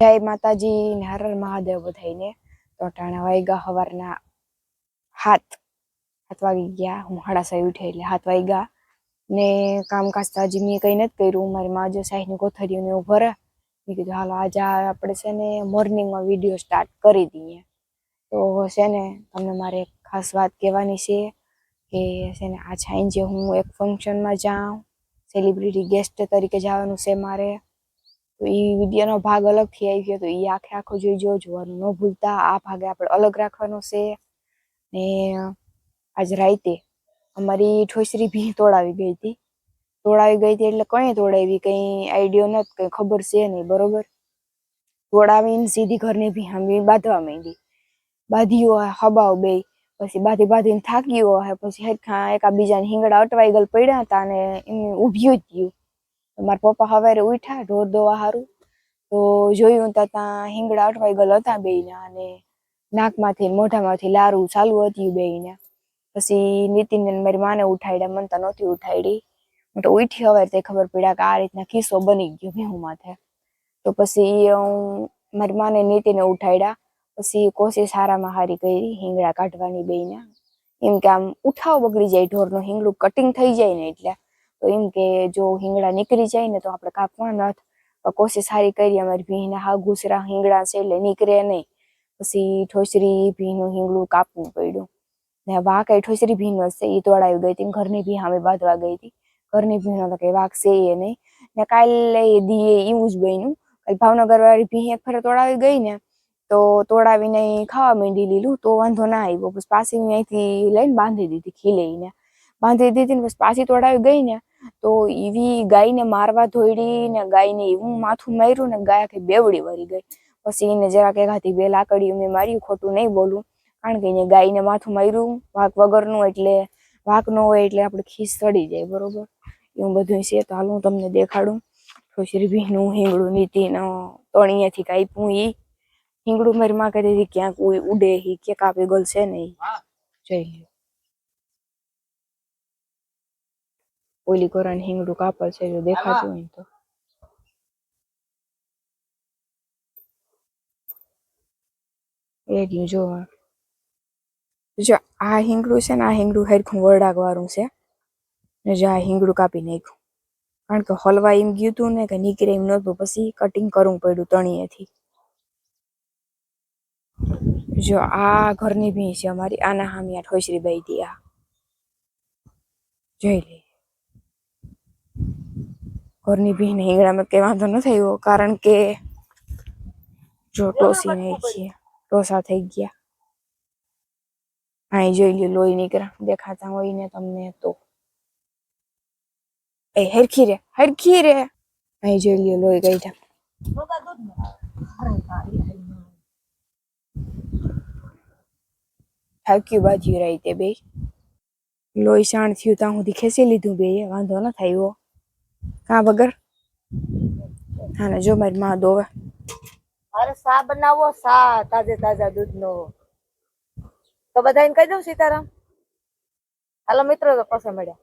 જય માતાજી, ને હર મહાદેવ બધાઈને તો ટાણા વાગ્યા સવારના હાથ હાથ વાગી ગયા. હું હાડાસાઈ સાઈ એટલે હાથ વાગ્યા ને કામકાજ તો હજી મેં કંઈ નથી કર્યું. મારી માં જો સાહેબની કોથળીઓને એવું ભરે. મેં કીધું, હાલો, આજે આપણે છે ને મોર્નિંગમાં વીડિયો સ્ટાર્ટ કરી દઈએ. તો છે ને તમને મારે એક ખાસ વાત કહેવાની છે કે છે ને આ સાંજે હું એક ફંક્શનમાં જાઉં, સેલિબ્રિટી ગેસ્ટ તરીકે જવાનું છે મારે. તો એ વિડીયોનો ભાગ અલગથી આવી ગયો, તો એ આખે આખો જોઈજો જોવાનું ન ભૂલતા. આ ભાગે આપણે અલગ રાખવાનો છે. ને આજ રાતે અમારી ઠોસરી ભી તોડાવી ગઈ હતી. તોડાવી ગઈ હતી એટલે કઈ તોડાવી, કઈ આઈડિયો નથી કઈ ખબર છે નહીં, બરોબર? તોડાવીને સીધી ઘરની ભી આમ બાંધવા માંડી. બાંધ્યો હોય હબાવ બે. પછી બાંધી બાંધીને થાકી હોય, પછી હેરખા એકા બીજાને હિંગડા અટવાઈ ગયેલ પડ્યા હતા અને એમને ઊભ્યું જ ગયું મારા પપ્પા સવારે ઉઠ્યા, ઢોર દોવા સારું તો જોયું તો ત્યાં હિંગડા અટવાઈ ગયેલ હતા બેયના અને નાકમાંથી મોઢામાંથી લારું ચાલુ હતું બેયને. પછી નીતિન મારી માને ઉઠાડ્યા મને તો નહોતી ઉઠાડી હું તો ઉઠી હવે તે ખબર પડ્યા કે આ રીતના કિસ્સો બની ગયો ભેહું માથે. તો પછી હું મારી માને નીતિને ઉઠાડ્યા પછી કોશિશ હારામાં હારી કરી હિંગડા કાઢવાની બેયને. એમ કે આમ ઉઠાવ બગડી જાય, ઢોરનું હિંગડું કટિંગ થઈ જાય ને એટલે. તો એમ કે જો હિંગડા નીકળી જાય ને તો આપણે કાપવા નથ કોશિશ સારી કરી, અમારી ભીને હા ઘૂસરા હિંગડા છે એટલે નીકળે નહીં. પછી ઠોસરી ભીનું હિંગડું કાપવું પડ્યું. ને વાઘ કઈ ઠોસરી ભીનું હશે એ તોડાવી ગઈ હતી ઘરની ભી સામે બાંધવા ગઈ હતી. ઘરની ભીનો તો કઈ વાઘ છે એ નહીં. ને કાલે દીએ એવું જ બન્યું. કાલે ભાવનગર વાળી ભી એક ફરે તોડાવી ગઈ ને, તો તોડાવીને ખાવા માંડી લીલું તો વાંધો ના આવ્યો. પછી પાછી અહીંથી લઈને બાંધી દીધી ખીલેઈને. બાંધી દીધી ને પછી પાછી તોડાવી ગઈ ને તો એવી ગાયને મારવા ધોઈડી ને ગાયને એવું માથું માર્યું ને ગાય આખી બેવડી વળી ગઈ. પછી એને જરાક એકાથી બે લાકડી મેં માર્યું ખોટું નહીં બોલું. કારણ કે એને ગાયને માથું માર્યું વાઘ વગરનું એટલે વાઘ ન હોય એટલે આપણે ખીસ ચડી જાય બરોબર? એવું બધું છે. તો હાલ હું તમને દેખાડું. ઠોસરી ભીનું હિંગડું નીતિને તણીએથી કાપ્યું એ હિંગડું મારી માં કરી હતી ક્યાંક ઉડે હી કે કાપી ગલ છે નહીં. જોઈ ઓલી કોરાની હિંગડું કાપલ છે જો દેખાતું હોય તો. એ રહ્યું જો જો આ હિંગડું છે ને આ હિંગડું હરખું વરડાક વાળું છે. ને જો આ હિંગડું કાપી નાખ્યું. કારણ કે હલવા એમ ગયું તું ને કે નીકળે એમ નહોતું પછી કટિંગ કરવું પડ્યું તણીએથી. જો આ ઘરની ભી છે અમારી આના હામી આ ઠોસરી બાઈ હતી આ. જોઈ લે. ઘરની ભી ને હિંગડામાં કઈ વાંધો ન થયો કારણ કે જો ટોસી નહીં છીએ ટોસા થઈ ગયા. અહીં જોઈ લ્યો લોહી નીકળ્યા દેખાતા હોય ને તમને તો. એ હરખી રે હરખી રે. અહીં જોઈ લ્યો લોહી કાઢ્યા. થાક્યું બાજુ રહી તે બે લોહી શાણ થયું ત્યાં સુધી ખેંચી લીધું બે વાંધો ન થયો કાં વગર? હા ને જો મારી માં દોવે. અરે સા બનાવો? સા તાજે તાજા દૂધનો. તો બધાને કહી દઉં સીતારામ? હાલો મિત્રો તો પાસે મળ્યા.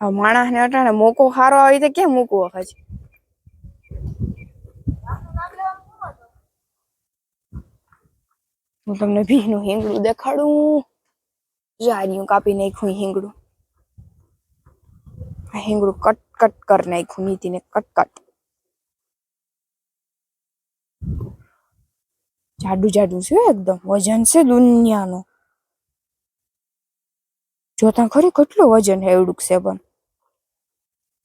માણસ ને અટાણે મોકો સારો આવી તો કેમ મૂકવો હજી હું તમને ભીનું હિંગડું દેખાડું. જાર્યું કાપી નાખ્યું હિંગડું આ હિંગડું કટ કટ કરી નાખ્યું, નીતિને કટ કટ. જાડું જાડું છે એકદમ, વજન છે દુનિયાનું. જોતા ખરી કેટલું વજન હે એવડું છે પણ.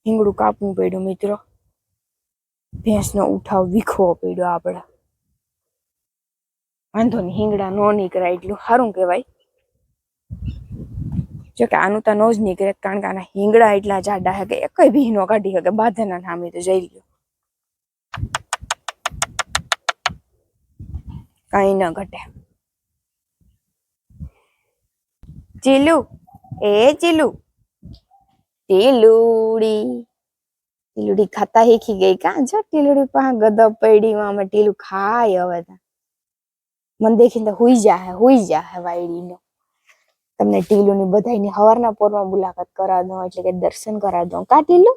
હિંગડું કાપવું પડ્યું, મિત્રો. ભેંસનો ઉઠાવ વીખવો પડ્યો આપણે. વાંધો નહીં હિંગડા નો નીકળાય એટલું સારું કહેવાય. જો કે આનું તો નો જ નીકળે કારણ કે આના હિંગડા એટલા જાડા હે કે એક ભી નો કાઢી હકે બાંધેના નામે તો જઈ લ્યો કઈ ન ઘટે. ચીલુ, એ ચીલુ, ટીલુડી ટીલુડી ખાતા શીખી ગઈ કાં જો ટીલુડી પાસે ગદબ પડી અમે ટીલું ખાય હવે મને દેખીને તો હુઈ જાહે હુઈ જાહે વાયડીનો. તમને ટીલુની બધાયની હવારના પોરમાં મુલાકાત કરાવ દઉં એટલે કે દર્શન કરાવ દઉં કા ટીલું?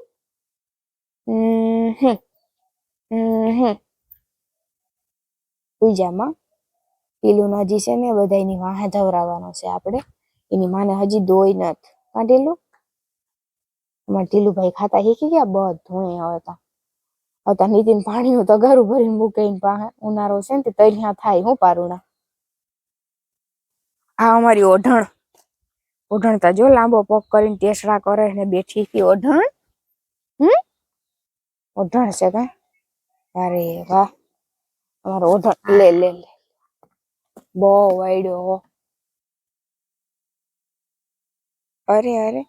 પૂજામાં ટીલું હજી છે ને બધા એની વાહે ધવરાવાનો છે આપણે. એની માને હજી દોઈ નથી. ટીલું? અમારે ટીલુભાઈ ખાતા શીખી ગયા બધું હવે તો. હવે તો નીતિન પાણીનું તગારું ભરીને મૂકીને પાસે ઉનાળો છે ને તે તૈયાર થાય હું પારુણા. આ અમારી ઓઢણ. ઓઢણ તો જો લાંબો પગ કરીને ટેસરા કરે ને બેઠી હતી ઓઢણ. હમ? ઓઢણ છે કા? અરે વાહ. અમારો ઓઢણ. લે લે લે. બહુ વાયડ્યો અરે અરે.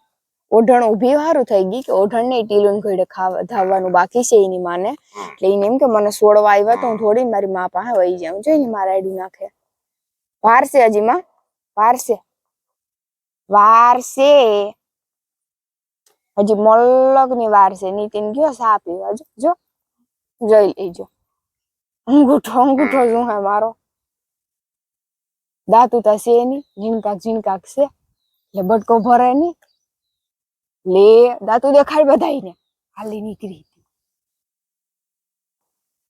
ઓઢણ ઊભી વારું થઈ ગઈ કે ઓઢણ ને ટીલું ઘોડે ખાવા, ધાવવાનું બાકી છે એની માને. એટલે એને એમ કે મને સોડવા આવ્યા તો હું થોડી મારી મા પાસે વહી જાઉં. જો એની મારા આડું નાખે. પારસે હજી, માં. વારસે. વારસે હજી મલકની વાર છે નીતિન ગયો સા પીવા. જો જોઈ લેજો. અંગૂઠો અંગૂઠો શું હે મારો. દાંતું તો છે ની ઝીણકાક ઝીણકાક છે. એટલે બટકો ભરે ની લે, દાંતું દેખાડ બધાઈને હાલી નીકળી હતી.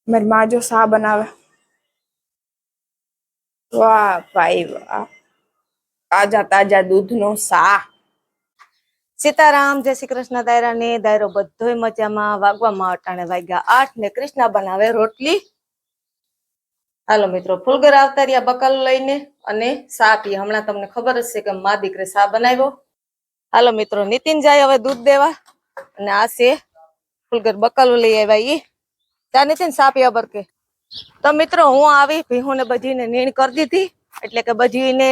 મારી માં જો સા બનાવે. વાહ, ભાઈ વાહ. તાજા તાજા દૂધનો સા સીતારામ, જય શ્રી કૃષ્ણ. દાયરાને દાયરો બધો મજામાં વાગવામાં અટાણે વાગ્યા આઠ ને કૃષ્ણ બનાવે રોટલી. હાલો મિત્રો, ફૂલગર આવતા રહ્યા બકાલ લઈને અને સા પીએ. હમણાં તમને ખબર જ કે મા દીકરે સા બનાવ્યો. હાલો મિત્રો, નીતિન જાય હવે દૂધ દેવા. અને આ છે ફૂલગર બકાલો લઈ આવ્યા ઈ. ત્યાં નીતિન સા પીવા બરકે. તો મિત્રો, હું આવી ભીહું ને બધીને નીણ કરી દીધી. એટલે કે બધીને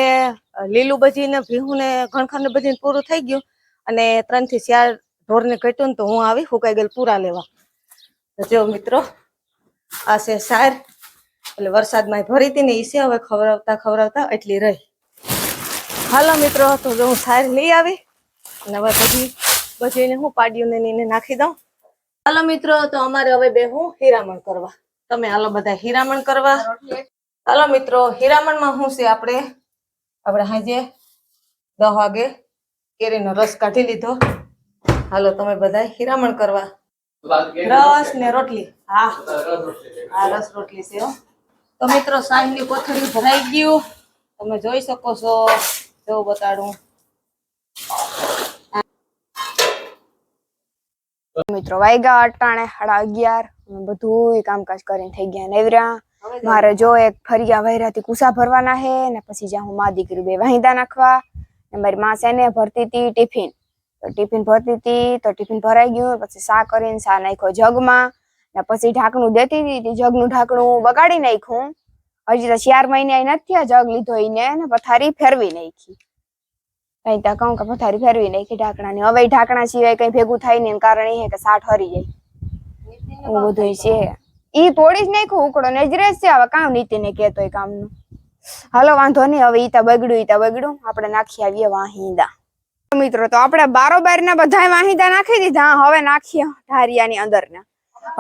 લીલું બધીને ભીહું ને ઘણખર ને બધીને પૂરું થઈ ગયું. અને ત્રણથી ચાર ઢોર ને ઘટ્યું ને તો હું આવી ફૂકાઈ ગયેલ પૂરા લેવા. જો મિત્રો, આ છે સાર. એટલે વરસાદમાં ભરી હતી ને છે, હવે ખવડાવતા ખવડાવતા એટલી રહી. હાલો મિત્રો, તો જો હું સાર લઈ આવી. અને હવે બધી બજીને હું પાડ્યું ને એને નાખી દઉં. હાલો મિત્રો, તો અમારે હવે બે હું હીરામણ કરવા. તમે હાલો બધા હીરામણ કરવા. હાલો મિત્રો, હીરામણમાં હું છે આપણે? આપણે હાજે દસ વાગે કેરીનો રસ કાઢી લીધો. હાલો, તમે બધા હિરામણ કરવા. રસ ને રોટલી. હા. હા, રસ રોટલી છે તો મિત્રો, સાંજની કોથળી ભરાઈ ગયું. તમે જોઈ શકો છો. જો બતાડું. મિત્રો, વાયગા, અટાણે સાડા અગિયાર બધું કામકાજ કરીને થઈ ગયા નેવરા મારે જો એક ફરિયા વહેરાથી કુસા ભરવાના હે ને પછી જ્યાં હું મા દીકરી બે વાહિંદા નાખવા ને મારી માં સેને ભરતી હતી ટિફિન. તો ટિફિન ભરતી હતી તો ટિફિન ભરાઈ ગયું પછી સા કરીને સા નાખ્યો જગમાં ને પછી ઢાંકણું દેતી હતી જગનું ઢાંકણું બગાડી નાખ્યું. હજી તો ચાર મહિને અહીં નથી આ જગ લીધો એને ને પથારી ફેરવી નાખી. કઈ ત્યાં કહું કે પથારી ફેરવી નાખી ઢાંકણાની. હવે ઢાંકણા સિવાય કઈ ભેગું થાય ને કારણ એ કે સાઠ હરી જાય. એવું બધું છે. ઈ તોડી જ નાખ્યું ઉકળો નજરે જ છે હવે કામ નીતિને કહેતો એ કામનું. હાલો, વાંધો નહીં, હવે ઈતા બગડ્યું ઈતા બગડ્યું. આપણે નાખી આવીએ વાહિંદા. મિત્રો, તો આપણે બારોબાર ના બધા વાહિંદા નાખી દીધા. હવે નાખીએ અંદર ના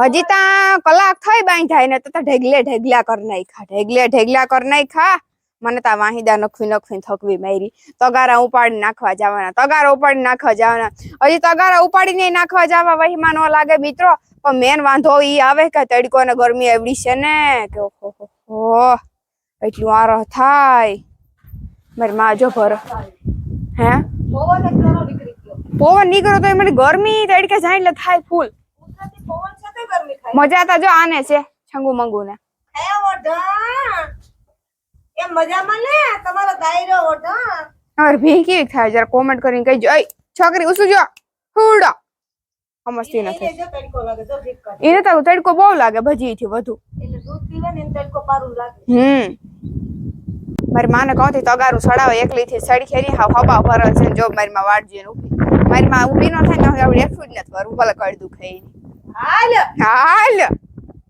હજી તા કલાક થઈ બાંધાય ને તો તા ઢેગલે ઢેગલા કર નાખા ઢેગલે ઢેગલા કર નાખા મને તા વાહિદા નખવી નખવી થકવી મારી. તગારા ઉપાડી નાખવા જવાના, તગારા ઉપાડી નાખવા જવાના. હજી તગારા ઉપાડીને નાખવા જવા વહીમાં ન લાગે, મિત્રો. પણ મેન વાંધો ઈ આવે કે તડકો ને ગરમી એવડી છે ને, કે ઓહો એટલું આરો થાય. મારી માં જો ભરો. હે? પવન નીકળી તો મને ગરમી તડકે જાય એટલે થાય ફૂલ. મજા તો જો આને છે, છંગુ મંગુ ને એ મજામાં ને તમારો દાયરો ઓઢણ હવે ભીંકી થાય, જરા કોમેન્ટ કરીને કહીજો. અય, છોકરી, ઉસુ જો. હુડો. સમજતી નથી. એને તો તડકો બહુ લાગે ભજી થી વધુ. એટલે દૂધ પીવે ને તડકો પારું લાગે. હમ. મારી માને કહું થી તગારું સડાવે એકલી થી સડી ખેરી હાવ હબા ભરે છે જો મારી માં વાડજી ઊભી. મારી માં ઊભી ન થાય ને હવે એકલું જ નથી ભરવું ભલે કર દુખે. હાલ! હાલ!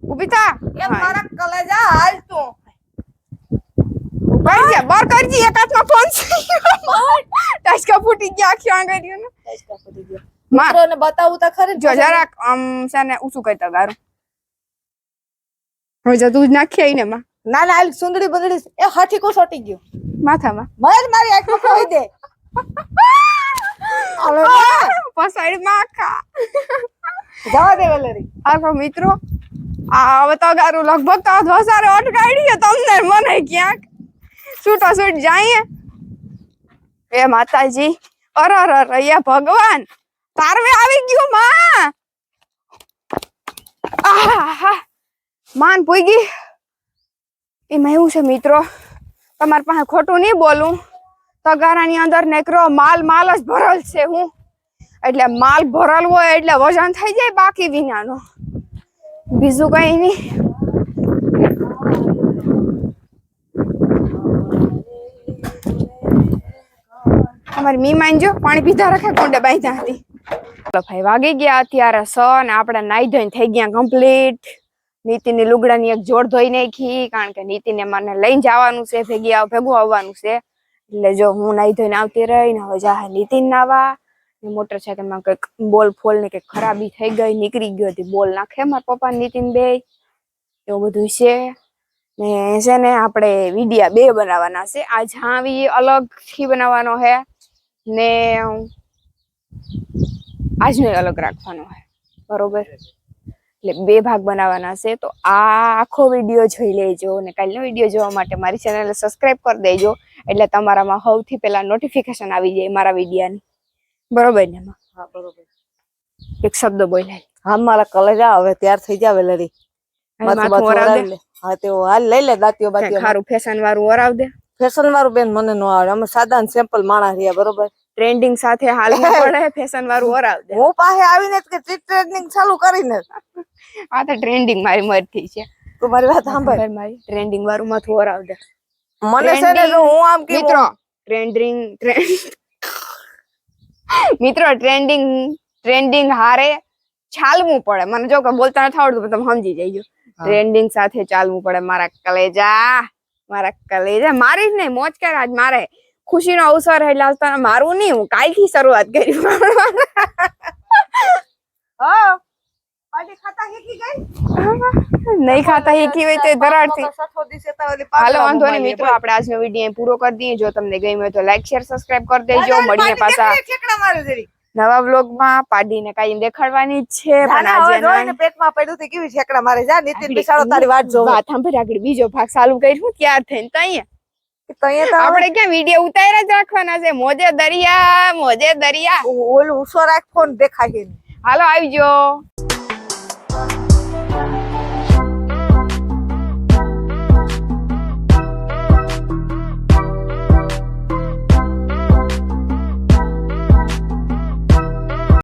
ઊભી થા. એ મારા કલેજા હાલ તું. કરજે બર કરજી એક હાથમાં ફોન છે. ટચકા ફૂટી ગયા આખી આંગળીઓ ને ટચકા ફૂટી ગયો. મિત્રોને બતાવું તો ખરી જો જરાક આમ સાને ને ઊંચું કરી તગારું હવે જો તું જ નાખી આઈને માં ના ના સુંદડી બંદડી એ હાથી કો સોટી ગયો? માથામાં. મર મારી આંખમાં ખોઈ દે. પસાડી માં આખા. જવા દે વલરી. આખો મિત્રો આ હવે તગારું લગભગ તો ધોસારે અટકાડી છે તમને મને ક્યાંક? છૂટો છૂટ જાય એ માતાજી અર અર અર એ ભગવાન. તારવે આવી ગયું માં. માન માન ગઈ. એમાં એવું છે મિત્રો, તમારી પાસે ખોટું નહીં બોલું. તગારાની અંદર નેકરો, માલ માલ જ ભરલ છે હું. એટલે માલ ભરલ હોય એટલે વજન થઈ જાય બાકી વિનાનો. બીજું કઈ નહીં. અમારી મી માનજો પાણી પીધા રાખે કોંડે બાંધ્યા હતી. ભાઈ વાગી ગયા અત્યારે સન આપણે નાઈ ધોઈને થઈ ગયા કમ્પ્લીટ નીતિની લુગડાની એક જોડ ધોઈ નાખી, કારણ કે નીતિને મને લઈને જવાનું છે, ભેગી આવ, ભેગું આવવાનું છે. એટલે જો હું નાઈ ધોઈને આવતી રહી ને હવે જા નીતિન નાવા. ને મોટરસાયકલમાં કંઈક બોલ ફોલ ને કંઈક ખરાબી થઈ ગઈ, નીકળી ગયો હતી, બોલ નાખે મારા પપ્પા નીતિન બે. એવું બધું છે. ને છે ને આપણે વિડિયા બે બનાવવાના છે. આ જાવી અલગથી બનાવવાનો છે ને આજનો અલગ રાખવાનો હોય. બરોબર? એટલે બે ભાગ બનાવવાના છે તો આ આખો વીડિયો જોઈ લેજો ને કાલનો વીડિયો જોવા માટે મારી ચેનલ સબસ્ક્રાઇબ કરી દેજો એટલે તમારામાં સૌથી પહેલાં નોટિફિકેશન આવી જાય મારા વિડીયાની. બરોબર ને હા બરોબર. એક શબ્દ બોલાય. હા મારા કલેજા હવે તૈયાર થઈ જાવે લડી માથું હા તેઓ હાલ લઈ લે દાંતીઓ બાતીઓ સારું ફેશન વાળું ઓરાવ દે ફેશન વાળું બેન મને નો આવડે. અમે સાદા સિમ્પલ માણસ રહ્યા બરોબર? ટ્રેન્ડિંગ સાથે હાલવું પડે ફેશન વાળું ઓરાવ દે. હું પાસે આવીને કે ટ્રેન્ડિંગ ચાલુ કરીને. આ તો ટ્રેન્ડિંગ મારી મરથી છે. તો મારી વાત સાંભળ. મારી ટ્રેન્ડિંગ વાળું માથું ઓરાવ દે. મને છે ને હું આમ કે મિત્રો ટ્રેન્ડિંગ મિત્રો ટ્રેન્ડિંગ ટ્રેન્ડિંગ હારે ચાલવું પડે. મને જો કે બોલતા નથી આવડતું પણ તમે સમજી જઈજો ટ્રેન્ડિંગ સાથે ચાલવું પડે મારા કલેજા. મારા કલેજા. મારી જ નહીં મોજ કર આજ મારે ખુશીનો અવસર એટલે આજ મારું નહીં હું કાલથી શરૂઆત કરી. નહીં ખાતા શીખી હોય તો ધરાડથી. હાલો વાંધો નહીં મિત્રો આપણે આજનો વીડિયો પૂરો કરી દઈએ. જો તમને ગમ્યો તો લાઈક શેર સબસ્ક્રાઇબ કરી દેજો. મળીએ પાછા. નવા વ્લોગમાં પાડીને કાઈ દેખાડવાની છે પણ આજે પેટમાં પડ્યું તે કેવી છેકડા મારે. જા નીતિન બિસાડો તારી વાત જો વાત સાંભળ આગળ બીજો ભાગ ચાલુ કર્યું. ત્યાર થઈને તો અહીંયા? તો અહીંયા તો આપણે ક્યાં વીડિયો ઉતાર્યા જ રાખવાના છે? મોજે દરિયા મોજે દરિયા. ઓલું ઉસો રાખ ફોન દેખાય હાલો હાલો આવજો.